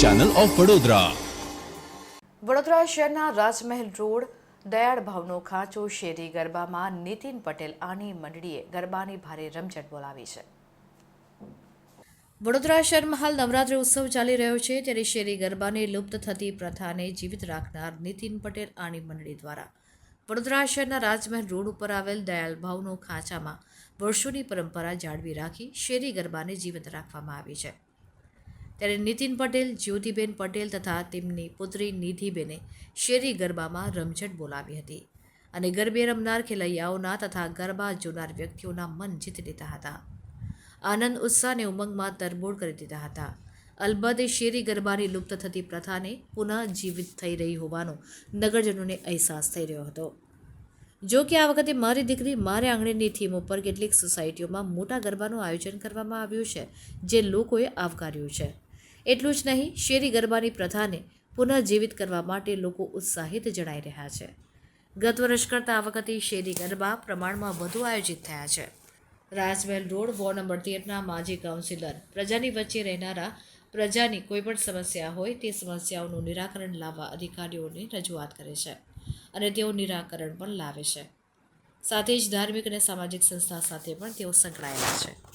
Channel of Vadodara Vadodara શહેરના રાજમહેલ road દયાળ ભાવનો ખાંચો શેરી ગરબામાં નીતિન પટેલ આની મંડળીએ ગરબાની ભારે રમઝટ બોલાવી છે. વડોદરા શહેરમાં હાલ નવરાત્રિ ઉત્સવ ચાલી રહ્યો છે ત્યારે શેરી ગરબાને લુપ્ત થતી પ્રથાને જીવિત રાખનાર નીતિન પટેલ આની મંડળી દ્વારા. વડોદરા શહેરના રાજમહેલ રોડ ઉપર આવેલ દયાળ ભાવનો ખાંચામાં વર્ષોની પરંપરા જાળવી રાખી શેરી ગરબાને જીવંત રાખવામાં આવી છે. ત્યારે નીતિન પટેલ, જ્યોતિબેન પટેલ તથા તેમની પુત્રી નિધિબેને શેરી ગરબામાં રમઝટ બોલાવી હતી અને ગરબે રમનાર ખેલૈયાઓના તથા ગરબા જોનાર વ્યક્તિઓના મન જીતી લીધા હતા. આનંદ, ઉત્સાહ અને ઉમંગમાં તરબોળ કરી દીધા હતા. અલબત્ત, શેરી ગરબાની લુપ્ત થતી પ્રથાને પુનઃ જીવિત થઈ રહી હોવાનો નગરજનોને અહેસાસ થઈ રહ્યો હતો. જો કે આ વખતે મારી દીકરી મારે આંગણેની થીમ ઉપર કેટલીક સોસાયટીઓમાં મોટા ગરબાનું આયોજન કરવામાં આવ્યું છે, જે લોકોએ આવકાર્યું છે. એટલું જ નહીં, શેરી ગરબાની પ્રથાને પુનઃજીવિત કરવા માટે લોકો ઉત્સાહિત જણાઈ રહ્યા છે. ગત વર્ષ કરતાં આ વખતે શેરી ગરબા પ્રમાણમાં વધુ આયોજિત થયા છે. રાજમહેલ રોડ, વોર્ડ નંબર તેરના માજી કાઉન્સિલર, પ્રજાની વચ્ચે રહેનારા પ્રજાની કોઈપણ સમસ્યા હોય તે સમસ્યાઓનું નિરાકરણ લાવવા અધિકારીઓને રજૂઆત કરે છે અને તેઓ નિરાકરણ પણ લાવે છે. સાથે જ ધાર્મિક અને સામાજિક સંસ્થા સાથે પણ તેઓ સંકળાયેલા છે.